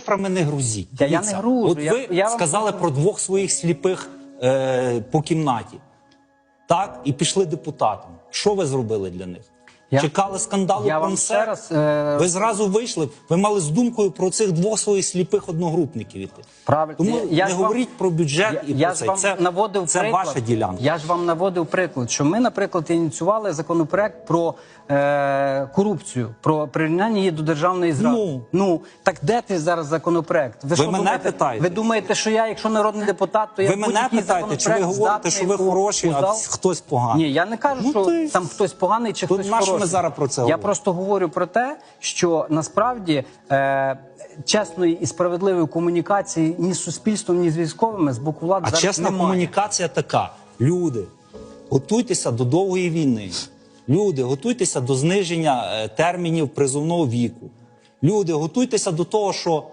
цифрами не грузіть. Та я не гружу, От ви я я сказали про двох своїх сліпих е, по кімнаті. Так, і пішли депутатами. Що ви зробили для них? Я- Чекали скандалу Я про вам ще раз, е, Ви зразу вийшли. Ви мали з думкою про цих двох своїх сліпих одногрупників іти. Правильно. Тому Я не ж вам- про бюджет Я, і я про ж це. вам це наводив це приклад. ваша ділянка. Я ж вам наводив приклад, що ми, наприклад, ініціювали законопроект про е, корупцію, про прирівняння її до державної зради. Ну. так де ти зараз законопроект? Ви що мене думаєте? питаєте? Ви думаєте, що я, якщо народний депутат, то я Ви мене питаєте, чи ви говорите, що ви хороші, у а хтось поганий? Ні, я не кажу, Ну, що там хтось поганий чи Тут хтось нащо ми зараз про це Я просто говорю про те, що насправді е, чесної і справедливої комунікації ні з суспільством, ні з військовими з боку влади А зараз чесна немає. комунікація така: люди, готуйтеся до довгої війни. Люди, готуйтеся до зниження е, термінів призовного віку. Люди, готуйтеся до того, що